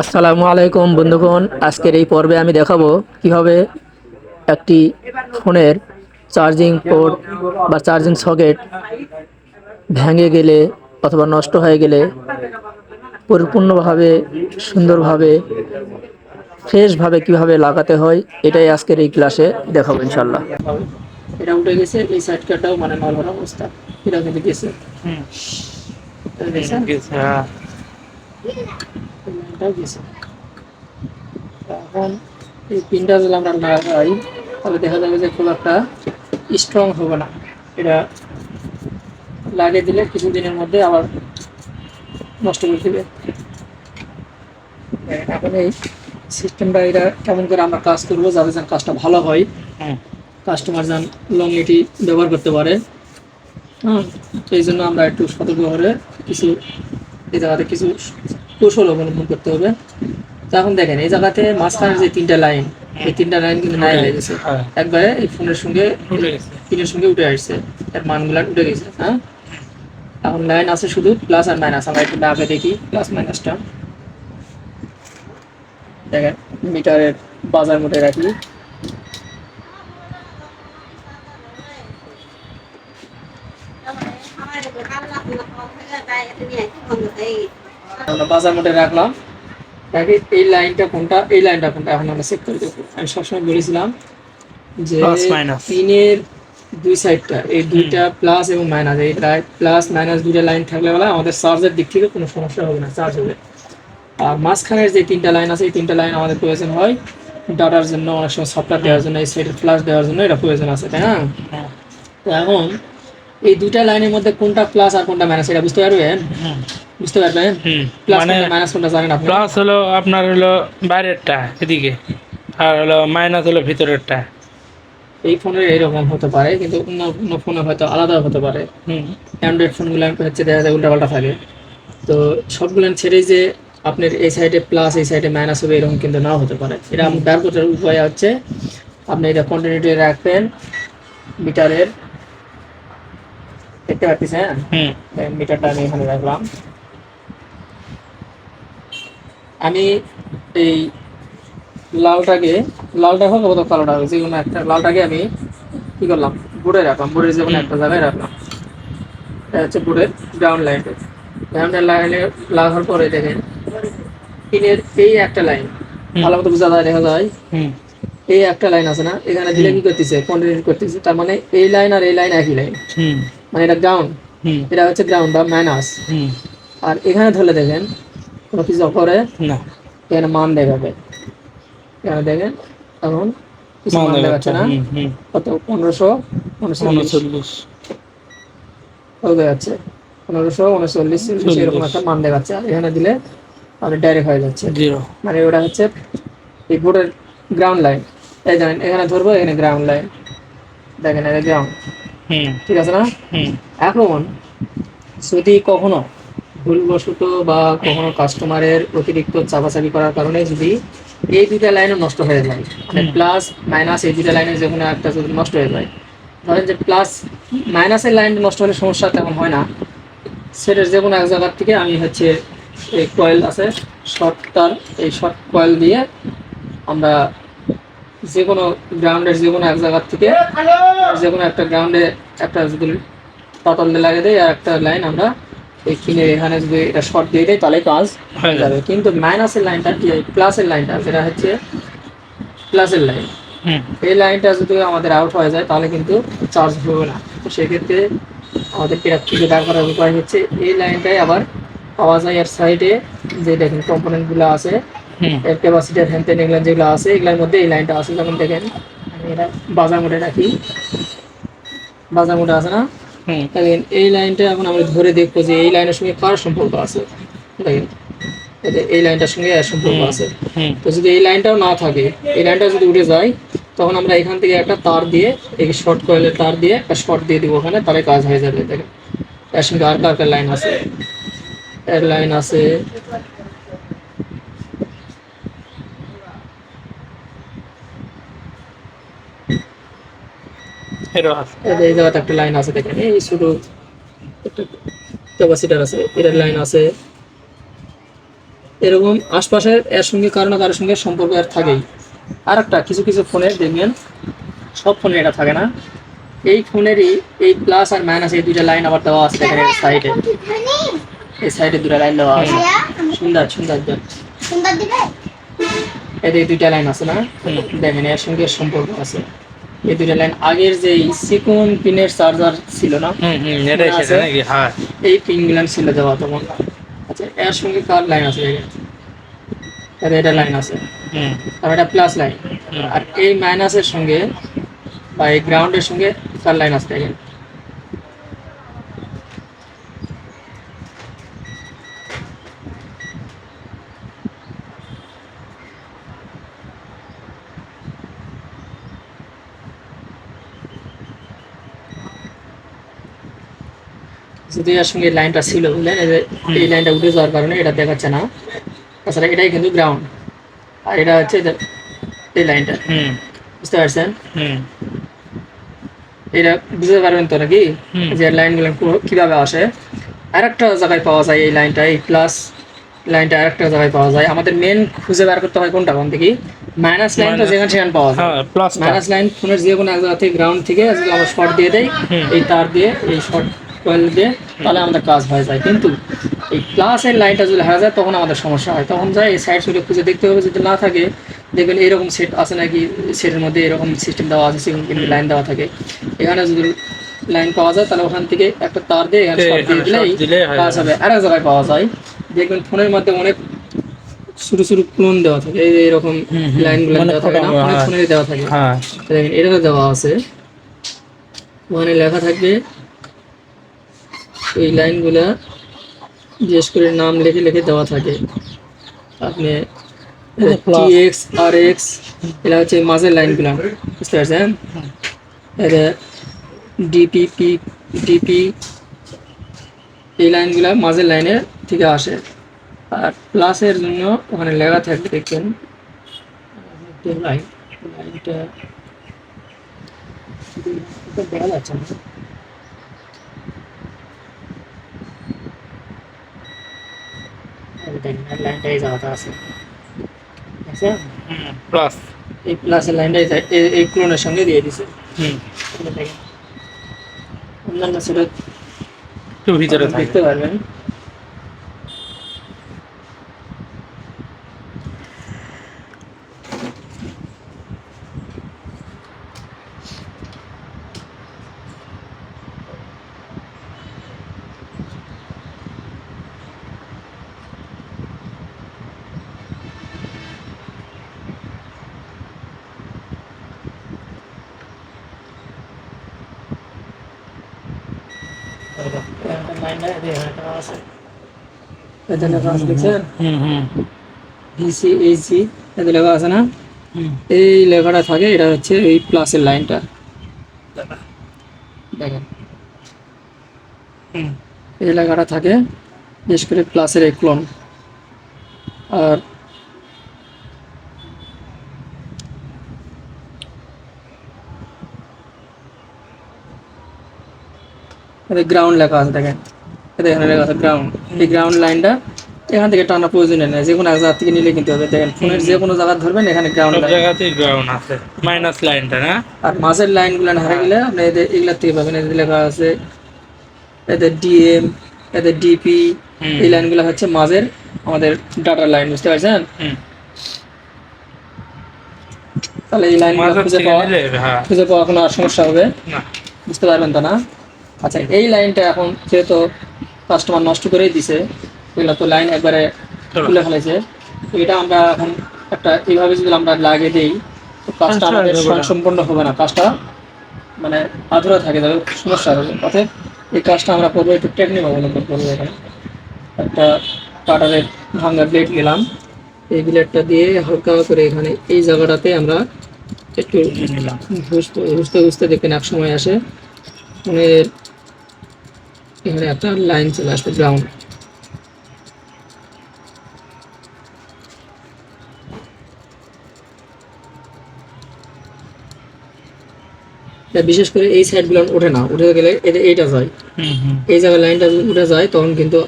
আসসালামু আলাইকুম বন্ধুগণ আজকের এই পর্বে আমি দেখাবো কীভাবে একটি ফোনের চার্জিং পোর্ট বা চার্জিং সকেট ভেঙে গেলে অথবা নষ্ট হয়ে গেলে পরিপূর্ণভাবে সুন্দরভাবে ফ্রেশভাবে কীভাবে লাগাতে হয় এটাই আজকের এই ক্লাসে দেখাবো ইনশাল্লাহ এটা উঠে গেছে এই সাইড কাটাও মানে নর্মাল অবস্থা। এটা কিন্তু গেছে। দেখছেন? লাইনটাও গেছে? এখন এই পিনটা যদি আমরা লাগাই তাহলে দেখা যাবে যে খুব একটা স্ট্রং হবে না। এটা লাগিয়ে দিলে কিছুদিনের মধ্যে আবার নষ্ট করে দেবে। এখন এই সিস্টেমটা এটা কেমন করে আমরা কাজ করব যাতে যেন কাজটা ভালো হয়। কাস্টমার যেন লংলিটি ব্যবহার করতে পারে। হ্যাঁ এই জন্য আমরা একটু সতর্ক করে কিছু এই জায়গাতে কিছু কৌশল অবলম্বন করতে হবে। তো এখন দেখেন এই জায়গাতে মাঝখানে যে তিনটা লাইন এই তিনটা লাইন কিন্তু নাই হয়ে গেছে হ্যাঁ। একবারে এই ফোনের সঙ্গে পিনের সঙ্গে উঠে আসছে। এর মানগুলা উঠে গেছে হ্যাঁ? এখন লাইন আছে শুধু প্লাস আর মাইনাস আমরা একটু আগে দেখি প্লাস মাইনাসটা দেখেন মিটারের বাজার মধ্যে রাখি। আমরা বাজার মধ্যে রাখলাম। দেখি এই লাইনটা কোনটা? এই লাইনটা কোনটা? এখন আমরা চেক করে দেখব। আমি সবসময় বলেছিলাম যে. পিনের দুই সাইডটা এই দুইটা প্লাস এবং মাইনাস এই প্লাস মাইনাস দুইটা লাইন থাকলে বলে আমাদের চার্জের দিক থেকে কোনো সমস্যা হবে না চার্জ হবে। আর মাঝখানের যে তিনটা লাইন আছে এই তিনটা লাইন আমাদের প্রয়োজন হয় ডাটার জন্য অনেক সময় সফটওয়্যার দেওয়ার জন্য এই সাইডের ফ্লাশ দেওয়ার জন্য এটা প্রয়োজন আছে তাই না? তো এখন এই দুইটা লাইনের মধ্যে কোনটা প্লাস আর কোনটা মাইনাস এটা বুঝতে পারবেন? বুঝতে পারবেন? মানে মাইনাস কোনটা জানেন আপনি। প্লাস হলো আপনার হলো বাইরেরটা এদিকে। আর হলো মাইনাস হলো ভিতরেরটা। এই ফোনের এইরকম হতে পারে কিন্তু অন্য অন্য ফোনে হয়তো আলাদা হতে পারে। হুম। অ্যান্ড্রয়েড ফোনগুলো হচ্ছে দেখা যায় উল্টাপাল্টা থাকে। তো সবগুলো ছেড়েই যে আপনার এই সাইডে প্লাস এই সাইডে মাইনাস হবে এরকম কিন্তু নাও হতে পারে। এটা আপনি বের করার উপায় হচ্ছে আপনি এটা কন্টিনিউটি রাখবেন মিটারের দেখতে পাচ্ছেন হুম। হ্যাঁ মিটারটা আমি এখানে রাখলাম। আমি এই লালটাকে লালটা হোক অথবা কালোটা হোক যে কোনো একটা লালটাকে আমি কি করলাম? বোর্ডে রাখলাম। বোর্ডের যে কোনো একটা জায়গায় রাখলাম। এটা হচ্ছে বোর্ডের গ্রাউন্ড লাইনটা গ্রাউন্ড লাইনে লাগানোর পরে দেখেন পিনের এই একটা লাইন ভালো মতো বোঝা যায় দেখা যায়। এই একটা লাইন আছে না? এখানে দিলে কি করতেছে? কন্টিনিউ করতেছে। তার মানে এই লাইন আর এই লাইন একই লাইন মানে এটা গ্রাউন্ড এটা হচ্ছে গ্রাউন্ড বা মাইনাস হুম। আর এখানে ধরলে দেখেন কোনো কিছু করে না। এখানে মান দেখাবে? এখানে দেখেন? এখন কিছু মান দেখাচ্ছে। না। কত? পনেরোশো উনচল্লিশ। কত দেখাচ্ছে পনেরোশো উনচল্লিশ। চল্লিশ। এরকম একটা মান দেখাচ্ছে। আর এখানে দিলে মানে ডাইরেক্ট হয়ে যাচ্ছে। জিরো মানে ওটা হচ্ছে এই বোর্ডের গ্রাউন্ড লাইন এই জানেন এখানে ধরবো এখানে গ্রাউন্ড লাইন দেখেন এটা গ্রাউন্ড হুম। ঠিক আছে না? হুম। এখন যদি কখনো ভুলবশত বা কখনো কাস্টমারের অতিরিক্ত চাপাচাপি করার কারণে যদি এই দুইটা লাইনও নষ্ট হয়ে যায় মানে প্লাস মাইনাস এই দুইটা লাইনের যে কোনো একটা যদি নষ্ট হয়ে যায়, ধরেন যে প্লাস মাইনাসের লাইন নষ্ট হলে সমস্যা তেমন হয় না। সেটার যে কোনো এক জায়গার থেকে আমি হচ্ছে এই কয়েল আছে শর্ট তার, এই শর্ট কয়েল দিয়ে আমরা যে কোনো গ্রাউন্ডের যে কোনো এক জায়গার থেকে যে কোনো একটা গ্রাউন্ডে একটা যদি পাতল লাগিয়ে দেয় আর একটা লাইন আমরা কিনে এখানে যদি এটা শর্ট দিয়ে দেয় তাহলে কাজ হয়ে যাবে। কিন্তু মাইনাসের লাইনটা কি? প্লাসের লাইনটা যেটা হচ্ছে প্লাসের লাইন এই লাইনটা যদি আমাদের আউট হয়ে যায় তাহলে কিন্তু চার্জ হবে না। তো সেক্ষেত্রে আমাদেরকে এর থেকে দাঁড় করার উপায় হচ্ছে এই লাইনটাই আবার পাওয়া যায় এর সাইডে যে দেখেন কম্পোনেন্টগুলো আছে এর ক্যাপাসিটার হ্যান তেন এগুলো যেগুলো আছে এগুলোর মধ্যে এই লাইনটা আছে। যেমন দেখেন আমি এটা বাজার মোডে রাখি। বাজার মোডে আছে না? হুম দেখেন এই লাইনটা এখন আমরা ধরে দেখব যে এই লাইনের সঙ্গে কার সম্পর্ক আছে? দেখেন এই লাইনটার সঙ্গে এর সম্পর্ক আছে। হুম তো যদি এই লাইনটাও না থাকে এই লাইনটা যদি উঠে যায় তখন আমরা এখান থেকে একটা তার দিয়ে এই শর্ট কয়েলের তার দিয়ে একটা শর্ট দিয়ে দিব ওখানে তাহলে কাজ হয়ে যাবে। দেখেন এর সঙ্গে আর কার কার লাইন আছে? এর লাইন আছে এই জায়গাতে একটা লাইন আছে দেখেন। এই ছোট ক্যাপাসিটার আছে এটার লাইন আছে। এরকম আশপাশের এর সঙ্গে কারও না কারোর সঙ্গে সম্পর্ক আর থাকেই। আর একটা কিছু কিছু ফোনে দেখবেন সব ফোনে এটা থাকে না। এই ফোনেরই এই প্লাস আর মাইনাস এই দুইটা লাইন আবার দেওয়া আছে দেখেন সাইডে এই সাইডে দুটা লাইন দেওয়া আছে। সুন্দর সুন্দর। সুন্দর দিবে? এদের দুইটা লাইন আছে না? দেখেন এর সঙ্গে সম্পর্ক আছে। এই দুইটা লাইন আগের যে সিকুন পিনের চার্জার ছিল না হুম হুম এটাই সেটা নাকি? হ্যাঁ। এই পিন গুলান ছিল দেওয়া তখন। আচ্ছা এর সঙ্গে কার লাইন আছে এটা লাইন আছে। হুম। আর এটা প্লাস লাইন। আর এই মাইনাসের সঙ্গে বা এই গ্রাউন্ডের সঙ্গে কার লাইন আছে দেখেন এর সঙ্গে লাইনটা ছিল বুঝলেন এই লাইনটা উঠে যাওয়ার কারণে এটা দেখাচ্ছে না। তাছাড়া এটাই কিন্তু গ্রাউন্ড আর এটা হচ্ছে এই লাইনটা। বুঝতে পারছেন? এটা বুঝতে পারবেন তো নাকি? যে লাইনগুলো কীভাবে আসে। আরেকটা জায়গায় পাওয়া যায় এই লাইনটা এই প্লাস লাইনটা আরেকটা জায়গায় পাওয়া যায়। আমাদের মেন খুঁজে বের করতে হয় কোনটা? কোন থেকে মাইনাস লাইনটা যেখানে সেখানে পাওয়া যায়। হ্যাঁ মাইনাস লাইন ফোনের যে কোনো এক জায়গা থেকে গ্রাউন্ড থেকে যদি আমরা শর্ট দিয়ে দেই। এই তার দিয়ে এই শর্ট কয়েল দিয়ে তাহলে আমাদের কাজ হয়ে যায়। কিন্তু এই প্লাসের লাইনটা যদি হারা যায় তখন আমাদের সমস্যা হয়। তখন যায় এই সাইড সুইডে খুঁজে দেখতে হবে। যদি না থাকে দেখবেন এরকম সেট আছে নাকি সেটের মধ্যে এরকম সিস্টেম দেওয়া আছে কিন্তু লাইন দেওয়া থাকে। এখানে যদি লাইন পাওয়া যায় তাহলে ওখান থেকে একটা তার দিয়ে শর্ট দিলেই হয়ে কাজ। হবে। আরেক জায়গায় পাওয়া যায়। দেখবেন ফোনের মধ্যে অনেক ছোট ছোট ক্লোন দেওয়া থাকে। এই এরকম। লাইনগুলো মানে দেওয়া থাকে না? অনেক হ্যাঁ। ফোনের দেওয়া থাকে। হ্যাঁ। দেখেন এটাতে দেওয়া আছে। ওখানে লেখা থাকবে এই লাইনগুলা বিশেষ করে নাম লিখে লিখে দেওয়া থাকে। আপনি। টি এক্স আর এক্স এটা হচ্ছে মাঝের লাইনগুলা বুঝতে পারছেন? এটা ডিপি এই লাইনগুলা মাঝের লাইনের থেকে আসে। আর প্লাসের জন্য ওখানে লেখা থাকবে দেখবেন। লাইন লাইনটা দেখা যাচ্ছে না। এই লাইনটা এই জায়গাতে আছে প্লাস এই প্লাসের লাইনটা এই ক্লোনের সঙ্গে দিয়ে দিছে। হুম। অন্যান্য সেটা ভিতরে দেখতে পারবেন। এই আছে এটা লেখা আছে হুম হুম ভিসি এইচজি লেখা আছে না এই লেখাটা থাকে এটা হচ্ছে এই প্লাসের লাইনটা দেখেন। এই লেখাটা থাকে বিশেষ করে প্লাসের এই ক্লোন আর গ্রাউন্ড লেখা আছে দেখেন। এখানে লেখা আছে গ্রাউন্ড এই গ্রাউন্ড লাইনটা এখান থেকে টানা প্রয়োজন নেই যে কোনো এক জায়গা থেকে নিলে কিন্তু হবে। দেখেন ফোনের যে কোনো জায়গা ধরবেন এখানে গ্রাউন্ড সব জায়গাতেই গ্রাউন্ড আছে। মাইনাস লাইনটা না? আর মাঝের লাইনগুলো হারা গেলে আপনি এদের এগুলার থেকে পাবেন। এদের লেখা আছে এদের ডিএম এদের ডিপি। এই লাইনগুলো হচ্ছে মাঝের আমাদের ডাটার লাইন বুঝতে পারছেন? তাহলে এই মাঝের খুঁজে পাওয়া হ্যাঁ। খুঁজে পাওয়া কোনো আর সমস্যা হবে? না। বুঝতে পারবেন তো না? আচ্ছা এই লাইনটা এখন যেহেতু কাস্টমার নষ্ট করেই দিছে। ওইগুলো তো লাইন একবারে খুলে ফেলেছে এটা আমরা এখন একটা এইভাবে যদি আমরা লাগিয়ে দিই তো কাজটা আমাদের সম্পূর্ণ হবে না। কাজটা মানে আধুরা থাকে যাবে সমস্যা হবে। অতএব এই কাজটা আমরা করব একটু টেকনিক অবলম্বন করব এখানে। একটা কাটারের ভাঙ্গা ব্লেড নিলাম। এই ব্লেডটা দিয়ে হালকা করে এখানে এই জায়গাটাতে আমরা একটু নিলাম। ঘুষতে ঘুষতে দেখবেন এক সময় আসে। ফোনের এখানে একটা লাইন চলে আসবে গ্রাউন্ড বিশেষ করে এই সাইড সাইডগুলো ওঠে না উঠে গেলে এটা এইটা যায়। হুম হুম। এই জায়গায় লাইনটা উঠে যায় তখন কিন্তু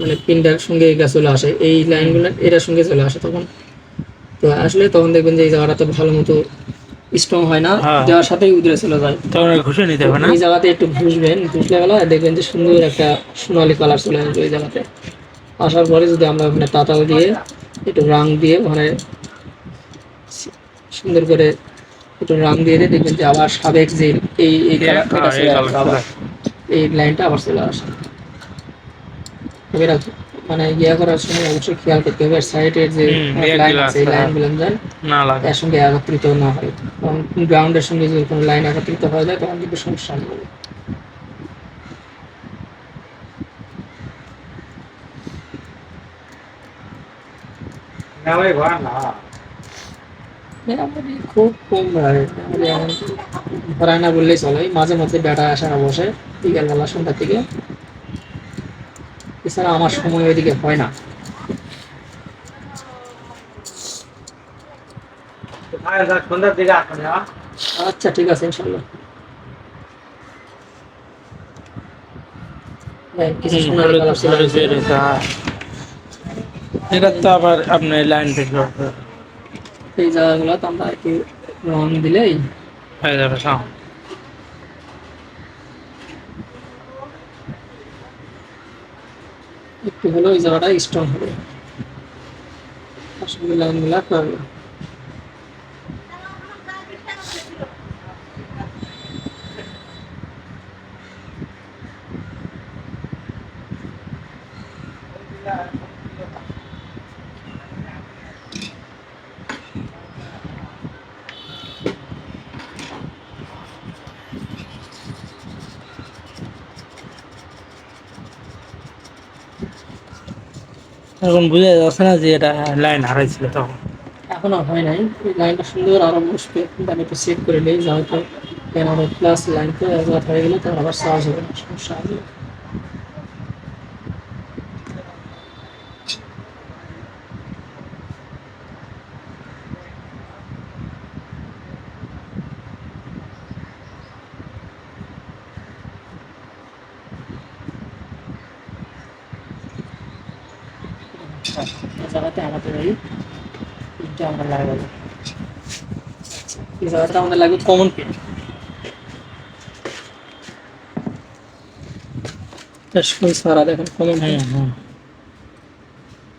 মানে পিনটার সঙ্গে এটা চলে আসে। এই লাইনগুলো এটার সঙ্গে চলে আসে তখন। তো আসলে তখন দেখবেন যে এই জায়গাটা তো ভালো মতো স্ট্রং হয় না হ্যাঁ। দেওয়ার সাথেই উদরে চলে যায়। তখন ঘুষে নিতে হবে না? এই জায়গাতে একটু ঘুষবেন ঘুষলে গেলে দেখবেন যে সুন্দর একটা সোনালি কালার চলে আসবে এই জায়গাতে। আসার পরে যদি আমরা ওখানে তাতাল দিয়ে একটু রাং দিয়ে ওখানে সুন্দর করে একটু রাং দিয়ে দিয়ে দেখবেন যে আবার সাবেক যে এই এই হ্যাঁ, এই লাইনটা আবার। চলে আসে। এটা মানে ইয়া করার সময় অবশ্যই খেয়াল করতে হবে। সাইডের যে লাইন আছে এই আছে, হ্যাঁ। লাইনগুলো যেন না লাগে। এর সঙ্গে একত্রিত না হয়। কারণ গ্রাউন্ডের সঙ্গে যদি কোনো লাইন একত্রিত হয়ে যায় তখন কিন্তু সমস্যা হবে মেরামতি খুব কম হয়। মেরামতি এমন ভরায় না বললেই চলে। মাঝে মধ্যে বেটা আসে না বসে বিকেলবেলা সন্ধ্যার দিকে এছাড়া আমার সময় ওইদিকে হয় না। আচ্ছা ঠিক আছে ইনশাল্লাহ। এটা তো আবার আপনি লাইন এই জায়গাগুলো তো আমরা আর কি রং দিলেই হয়ে যাবে একটু হলেও ওই জায়গাটা স্ট্রং হবে। আসলে লাইনগুলো এখন বুঝা যাচ্ছে না যে এটা লাইন হারাইছিল তখন। এখনও হয় নাই। লাইনটা সুন্দর আরও বসবে। আমি একটু সেট করে নিই যে হয়তো প্লাস লাইনটা হয়ে গেলে তখন আবার চার্জ হবে না সমস্যা হবে এই জায়গাতে আমাদের এই পিনটা আমরা লাগাবো। এই জায়গাটা আমাদের লাগবে কমন পিন সারা দেখেন কমন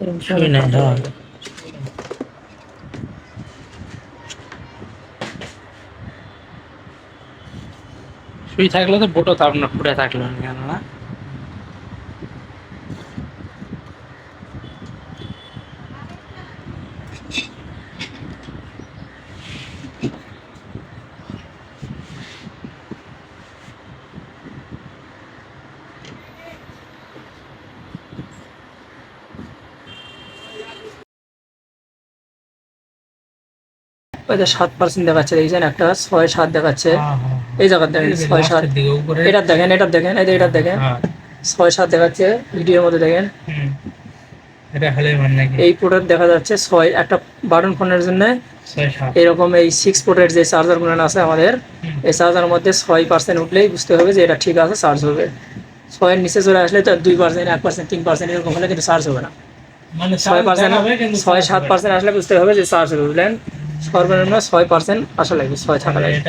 এরকম নাই, হ্যাঁ। সুই থাকলে তো বোটো তো আপনার ফুটে থাকল কেন না ওই যে সাত পার্সেন্ট দেখাচ্ছে দেখছেন একটা ছয় সাত দেখাচ্ছে। হ্যাঁ, এই জায়গার দেখেন ছয় সাত। লাস্টের দিকে উপরে। এটা দেখেন এটা দেখেন এই যে এটা দেখেন। হ্যাঁ, ছয় সাত দেখাচ্ছে ভিডিওর মধ্যে দেখেন। মানে এই পোর্টের দেখা যাচ্ছে ছয় একটা বাটন ফোনের জন্য। এরকম এই সিক্স পোর্টের যে চার্জারগুলো আছে আমাদের। এই চার্জারের মধ্যে ছয় পার্সেন্ট উঠলেই বুঝতে হবে যে এটা ঠিক আছে চার্জ হবে। ছয়ের নিচে চলে আসলে তো দুই পার্সেন্ট এক পার্সেন্ট তিন পার্সেন্ট এরকম হলে কিন্তু চার্জ হবে না। মানে ছয় পার্সেন্ট ছয় সাত পার্সেন্ট আসলে বুঝতে হবে যে চার্জ হবে বুঝলেন? সর্বনিম্ন ছয় পার্সেন্ট আসা লাগবে ছয় থাকা লাগবে।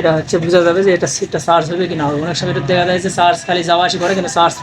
এটা হচ্ছে বোঝা যাবে যে এটা সিটটা চার্জ হবে কিনা হবে। অনেক সময় এটা দেখা যায় যে চার্জ খালি যাওয়া আসি করে কিন্তু চার্জ